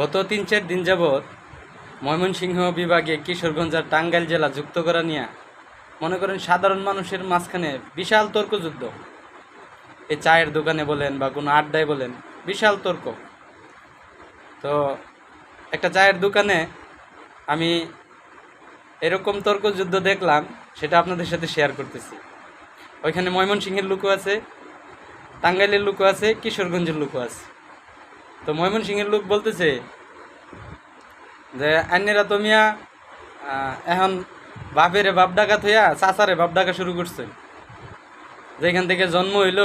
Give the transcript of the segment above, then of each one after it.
গত তিন চার দিন যাবৎ ময়মনসিংহ বিভাগে কিশোরগঞ্জ আর টাঙ্গাইল জেলা যুক্ত করা নিয়ে মনে করেন সাধারণ মানুষের মাঝখানে বিশাল তর্কযুদ্ধ। এই চায়ের দোকানে বলেন বা কোনো আড্ডায় বলেন, বিশাল তর্ক। তো একটা চায়ের দোকানে আমি এরকম তর্কযুদ্ধ দেখলাম, সেটা আপনাদের সাথে শেয়ার করতেছি। ওইখানে ময়মনসিংহের লুকো আছে, টাঙ্গাইলের লুকো আছে, কিশোরগঞ্জের লুকো আছে। তো ময়মন ময়মনসিংহের লোক বলতেছে যে আন্যেরা তো মিয়া এখন বাপেরে বাপ ডাকা থইয়া চাচারে বাপ ডাকা শুরু করছে। যেখান থেকে জন্ম হইল,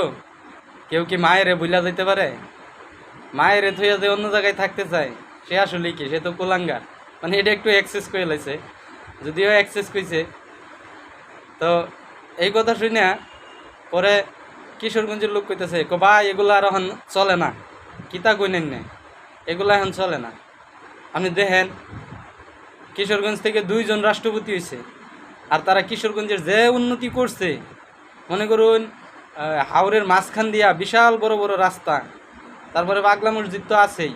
কেউ কি মায়েরে বুইলা যাইতে পারে? মায়েরে থইয়া যে অন্য জায়গায় থাকতে চায়, সে আসলে কি? সে তো কোলাঙ্গার। মানে এটা একটু অ্যাক্সেস করে লাইছে, যদিও অ্যাক্সেস কইছে। তো এই কথা শুনে পরে কিশোরগঞ্জের লোক কইতেছে, কো ভাই, এগুলো আর এখন চলে না। কিতা কইনেন না এগুলো এখন চলে না। আপনি দেখেন কিশোরগঞ্জ থেকে দুইজন রাষ্ট্রপতি হয়েছে আর তারা কিশোরগঞ্জের যে উন্নতি করছে মনে করুন আহ, হাওরের মাঝখান দিয়া বিশাল বড় বড় রাস্তা তারপরে বাগলা মসজিদ তো আছেই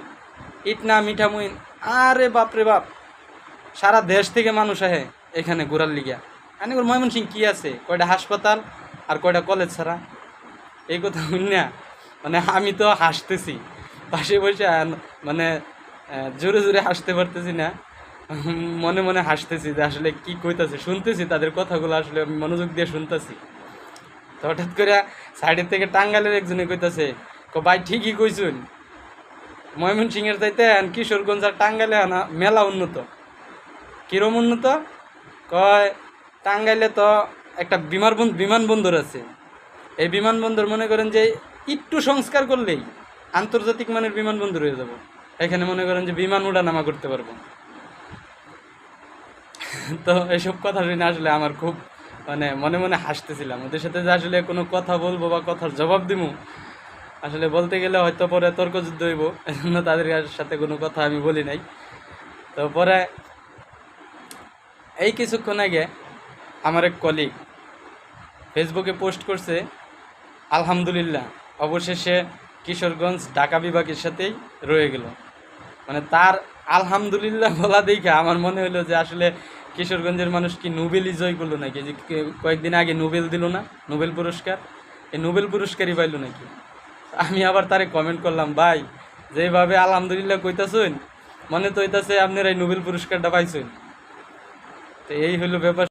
ইটনা মিঠামুইন আরে বাপরে বাপ সারা দেশ থেকে মানুষ আহে এখানে ঘোরার লিগা। আনি ময়মনসিং কি আছে? কয়টা হাসপাতাল আর কয়টা কলেজ ছাড়া? এই কথা শুনিয়া মানে আমি তো হাসতেছি। পাশে বসে মানে জোরে জোরে হাসতে পারতেছি না। মনে মনে হাসতেছি যে আসলে কি কইতাছে, শুনতেছি তাদের কথাগুলো, আসলে আমি মনোযোগ দিয়ে শুনতেছি। তো হঠাৎ করে সাইডের থেকে টাঙ্গালের একজনে কইতাছে, কো ভাই, ঠিকই কইছুন। ময়মনসিংহের চাইতে কিশোরগঞ্জ আর টাঙ্গাইলে আনা মেলা উন্নত। কিরম উন্নত? কয়, টাঙ্গাইলে তো একটা বিমান বিমানবন্দর আছে। এই বিমানবন্দর মনে করেন যে একটু সংস্কার করলেই আন্তর্জাতিক মানের বিমানবন্দর হয়ে যাব। এখানে মনে করেন যে বিমান উড়া নামা করতে পারব। তো এসব কথা শুনে আসলে আমার খুব মানে মনে মনে হাসতেছিলাম। ওদের সাথে যে আসলে কোনো কথা বলব বা কথার জবাব দিব আসলে বলতে গেলে হয়তো পরে তর্কযুদ্ধ হইব। এজন্য তাদের সাথে কোনো কথা আমি বলি নাই। তো পরে এই কিছুক্ষণ আগে আমার এক কলিগ ফেসবুকে পোস্ট করছে, আলহামদুলিল্লাহ। অবশেষে কিশোরগঞ্জ ঢাকা বিভাগের সাথেই রয়ে গেল। মানে তার আলহামদুলিল্লাহ বলা দেখে আমার মনে হলো যে আসলে কিশোরগঞ্জের মানুষ কি নোবেলই জয় করল নাকি? যে কয়েকদিন আগে নোবেল দিল না, নোবেল পুরস্কার। এই নোবেল পুরস্কারই পাইলো নাকি? আমি আবার তারে কমেন্ট করলাম, ভাই, যেভাবে আলহামদুলিল্লাহ কইতাছেন, মনে তো হইতাছে আপনার এই নোবেল পুরস্কারটা পাইছেন। তো এই হলো ব্যাপার।